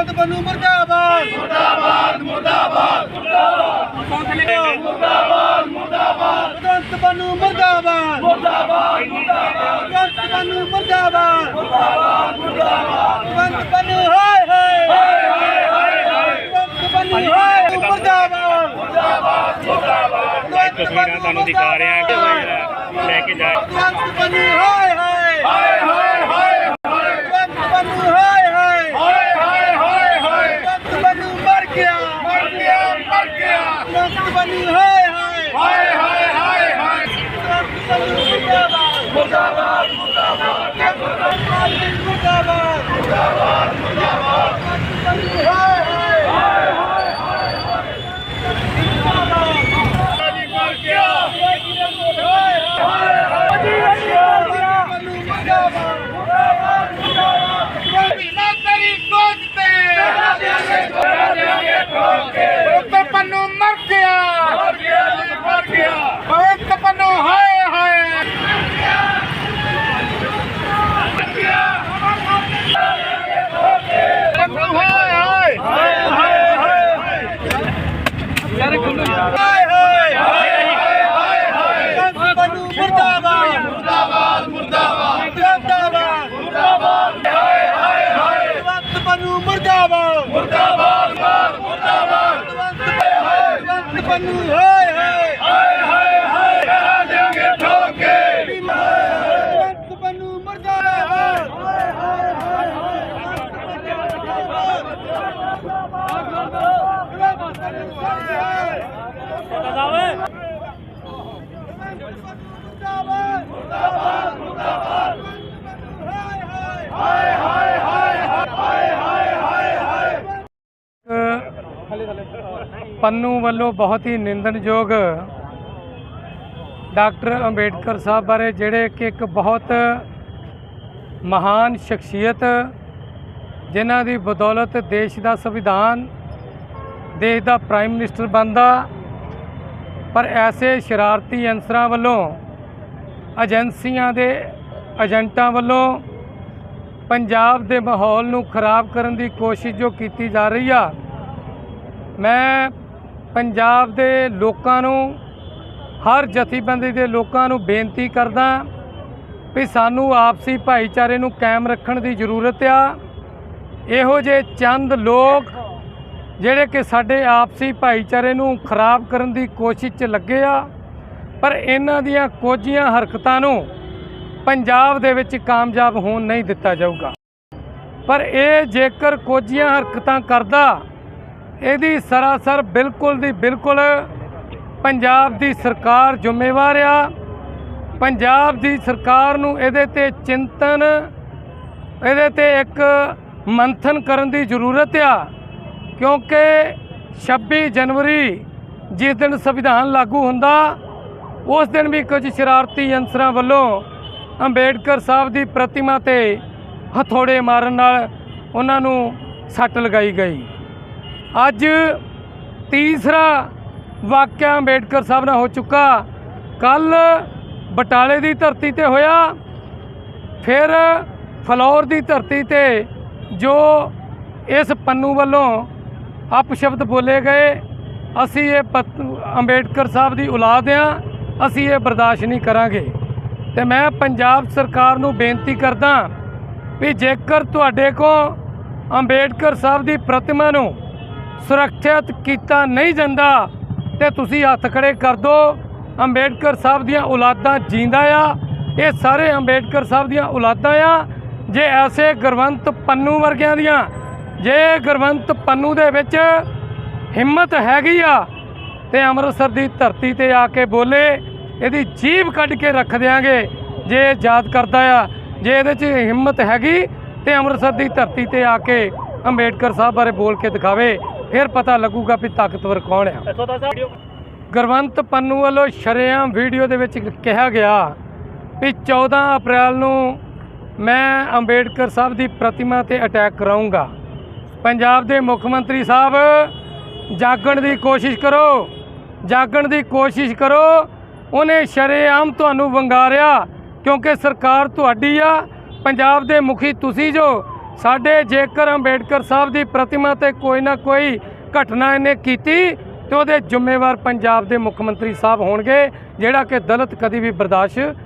ਭਗਵੰਤ ਬੰਨੂ ਮੁਰਦਾਬਾਦ। ਮੁਰਦਾਬਾਦ ਮੁਰਦਾਬਾਦ ਮੁਰਦਾਬਾਦ ਮੁਰਦਾਬਾਦ। ਭਗਵੰਤ ਬੰਨੂ ਮੁਰਦਾਬਾਦ। ਮੁਰਦਾਬਾਦ ਮੁਰਦਾਬਾਦ। ਭਗਵੰਤ ਬੰਨੂ ਮੁਰਦਾਬਾਦ। ਮੁਰਦਾਬਾਦ ਮੁਰਦਾਬਾਦ। ਭਗਵੰਤ ਬੰਨੂ ਹਾਏ ਹਾਏ। ਹਾਏ ਹਾਏ ਹਾਏ ਭਗਵੰਤ ਬੰਨੂ ਹਾਏ ਮੁਰਦਾਬਾਦ। ਮੁਰਦਾਬਾਦ ਮੁਰਦਾਬਾਦ। ਤਸਵੀਰਾਂ ਤੁਹਾਨੂੰ ਦਿਖਾ ਰਹੇ ਹਾਂ ਕਿ ਲੈ ਕੇ ਜਾ ਭਗਵੰਤ ਬੰਨੂ ਹਾਏ ਹਾਏ। ਹਾਏ ਹਾਏ। ਪੰਨੂ ਵੱਲੋਂ ਬਹੁਤ ਹੀ ਨਿੰਦਣਯੋਗ ਡਾਕਟਰ ਅੰਬੇਡਕਰ ਸਾਹਿਬ ਬਾਰੇ, ਜਿਹੜੇ ਕਿ ਇੱਕ ਬਹੁਤ ਮਹਾਨ ਸ਼ਖਸੀਅਤ ਜਿਨ੍ਹਾਂ ਦੀ ਬਦੌਲਤ ਦੇਸ਼ ਦਾ ਸੰਵਿਧਾਨ, ਦੇਸ਼ ਦਾ ਪ੍ਰਾਈਮ ਮਿਨਿਸਟਰ ਬਣਦਾ, ਪਰ ਐਸੇ ਸ਼ਰਾਰਤੀ ਅਨਸਰਾਂ ਵੱਲੋਂ, ਏਜੰਸੀਆਂ ਦੇ ਏਜੰਟਾਂ ਵੱਲੋਂ ਪੰਜਾਬ ਦੇ ਮਾਹੌਲ ਨੂੰ ਖਰਾਬ ਕਰਨ ਦੀ ਕੋਸ਼ਿਸ਼ ਜੋ ਕੀਤੀ ਜਾ ਰਹੀ ਆ, ਮੈਂ ਪੰਜਾਬ ਦੇ ਲੋਕਾਂ ਨੂੰ, ਹਰ ਜਥੇਬੰਦੀ ਦੇ ਲੋਕਾਂ ਨੂੰ ਬੇਨਤੀ ਕਰਦਾ ਵੀ ਸਾਨੂੰ ਆਪਸੀ ਭਾਈਚਾਰੇ ਨੂੰ ਕਾਇਮ ਰੱਖਣ ਦੀ ਜ਼ਰੂਰਤ ਆ। ਇਹੋ ਜਿਹੇ ਚੰਦ ਲੋਕ ਜਿਹੜੇ ਕਿ ਸਾਡੇ ਆਪਸੀ ਭਾਈਚਾਰੇ ਨੂੰ ਖਰਾਬ ਕਰਨ ਦੀ ਕੋਸ਼ਿਸ਼ 'ਚ ਲੱਗੇ ਆ, ਪਰ ਇਹਨਾਂ ਦੀਆਂ ਕੋਝੀਆਂ ਹਰਕਤਾਂ ਨੂੰ ਪੰਜਾਬ ਦੇ ਵਿੱਚ ਕਾਮਯਾਬ ਹੋਣ ਨਹੀਂ ਦਿੱਤਾ ਜਾਊਗਾ। ਪਰ ਇਹ ਜੇਕਰ ਕੋਝੀਆਂ ਹਰਕਤਾਂ ਕਰਦਾ, ਇਹਦੀ ਸਰਾਸਰ ਬਿਲਕੁਲ ਦੀ ਬਿਲਕੁਲ ਪੰਜਾਬ ਦੀ ਸਰਕਾਰ ਜ਼ਿੰਮੇਵਾਰ ਆ। ਪੰਜਾਬ ਦੀ ਸਰਕਾਰ ਨੂੰ ਇਹਦੇ ਤੇ ਚਿੰਤਨ, ਇਹਦੇ ਤੇ ਇੱਕ ਮੰਥਨ ਕਰਨ ਦੀ ਜ਼ਰੂਰਤ ਆ, ਕਿਉਂਕਿ 26 ਜਨਵਰੀ ਜਿਸ ਦਿਨ ਸੰਵਿਧਾਨ ਲਾਗੂ ਹੁੰਦਾ, ਉਸ ਦਿਨ ਵੀ ਕੁਝ ਸ਼ਰਾਰਤੀ ਅੰਸਰਾਂ ਵੱਲੋਂ ਅੰਬੇਡਕਰ ਸਾਹਿਬ ਦੀ ਪ੍ਰਤਿਮਾ ਤੇ ਹਥੋੜੇ ਮਾਰਨ ਨਾਲ ਉਹਨਾਂ ਨੂੰ ਸੱਟ ਲਗਾਈ ਗਈ। ਅੱਜ ਤੀਸਰਾ ਵਾਕਿਆ ਅੰਬੇਡਕਰ ਸਾਹਿਬ ਨਾਲ ਹੋ ਚੁੱਕਾ। ਕੱਲ ਬਟਾਲੇ ਦੀ ਧਰਤੀ ਤੇ ਹੋਇਆ, ਫਿਰ ਫਲੌਰ ਦੀ ਧਰਤੀ ਤੇ ਜੋ ਇਸ ਪੰਨੂ ਵੱਲੋਂ ਅਪਸ਼ਬਦ ਬੋਲੇ ਗਏ, ਅਸੀਂ ਇਹ ਪਤ- ਅੰਬੇਡਕਰ ਸਾਹਿਬ ਦੀ ਔਲਾਦ ਆ ਅਸੀਂ ਇਹ ਬਰਦਾਸ਼ਤ ਨਹੀਂ ਕਰਾਂਗੇ। ਤੇ ਮੈਂ ਪੰਜਾਬ ਸਰਕਾਰ ਨੂੰ ਬੇਨਤੀ ਕਰਦਾ ਵੀ ਜੇਕਰ ਤੁਹਾਡੇ ਕੋ ਅੰਬੇਡਕਰ ਸਾਹਿਬ ਦੀ ਪ੍ਰਤਿਮਾ ਨੂੰ ਸੁਰੱਖਿਅਤ ਕੀਤਾ ਨਹੀਂ ਜਾਂਦਾ, ਤੇ ਤੁਸੀਂ ਹੱਥ ਖੜੇ ਕਰ ਦਿਓ ਅੰਬੇਡਕਰ ਸਾਹਿਬ ਦੀਆਂ ਔਲਾਦਾਂ ਜਿੰਦਾ ਆ, ਇਹ ਸਾਰੇ ਅੰਬੇਡਕਰ ਸਾਹਿਬ ਦੀਆਂ ਔਲਾਦਾਂ ਆ। ਜੇ ਐਸੇ ਗੁਰਵੰਤ ਪੰਨੂ ਵਰਗਿਆਂ ਦੀਆਂ ਜੇ ਗੁਰਵੰਤ ਪੰਨੂ ਦੇ ਵਿੱਚ ਹਿੰਮਤ ਹੈਗੀ ਆ ਤੇ ਅੰਮ੍ਰਿਤਸਰ ਦੀ ਧਰਤੀ ਤੇ ਆ ਕੇ ਬੋਲੇ ਇਹਦੀ ਜੀਭ ਕੱਢ ਕੇ ਰੱਖ ਦਿਆਂਗੇ ਜੇ ਯਾਦ ਕਰਦਾ ਆ ਜੇ ਇਹਦੇ 'ਚ ਹਿੰਮਤ ਹੈਗੀ ਤੇ ਅੰਮ੍ਰਿਤਸਰ ਦੀ ਧਰਤੀ ਤੇ ਆ ਕੇ ਅੰਬੇਡਕਰ ਸਾਹਿਬ ਬਾਰੇ ਬੋਲ ਕੇ ਦਿਖਾਵੇ ਫਿਰ ਪਤਾ ਲੱਗੂਗਾ ਵੀ ਤਾਕਤਵਰ ਕੌਣ ਆ। ਗੁਰਵੰਤ ਪੰਨੂ ਵੱਲੋਂ ਸ਼ਰੇਆਮ ਵੀਡੀਓ ਦੇ ਵਿੱਚ ਕਿਹਾ ਗਿਆ ਵੀ 14 ਅਪ੍ਰੈਲ ਨੂੰ ਮੈਂ ਅੰਬੇਡਕਰ ਸਾਹਿਬ ਦੀ ਪ੍ਰਤਿਮਾ ਤੇ ਅਟੈਕ ਕਰਾਉਂਗਾ ਪੰਜਾਬ ਦੇ ਮੁੱਖ ਮੰਤਰੀ ਸਾਹਿਬ, ਜਾਗਣ ਦੀ ਕੋਸ਼ਿਸ਼ ਕਰੋ। ਜਾਗਣ ਦੀ ਕੋਸ਼ਿਸ਼ ਕਰੋ। ਉਹਨੇ ਸ਼ਰੇਆਮ ਤੁਹਾਨੂੰ ਵੰਗਾਰਿਆ, ਕਿਉਂਕਿ ਸਰਕਾਰ ਤੁਹਾਡੀ ਆ। ਪੰਜਾਬ ਦੇ ਮੁਖੀ ਤੁਸੀਂ ਜੋ। ਸਾਡੇ ਜੇਕਰ ਅੰਬੇਡਕਰ ਸਾਹਿਬ ਦੀ ਪ੍ਰਤਿਮਾ ਤੇ ਕੋਈ ਨਾ ਕੋਈ ਘਟਨਾ ਇਹਨੇ ਕੀਤੀ, ਤੇ ਉਹਦੇ ਜ਼ਿੰਮੇਵਾਰ ਪੰਜਾਬ ਦੇ ਮੁੱਖ ਮੰਤਰੀ ਸਾਹਿਬ ਹੋਣਗੇ, ਜਿਹੜਾ ਕਿ ਦਲਿਤ ਕਦੀ ਵੀ ਬਰਦਾਸ਼ਤ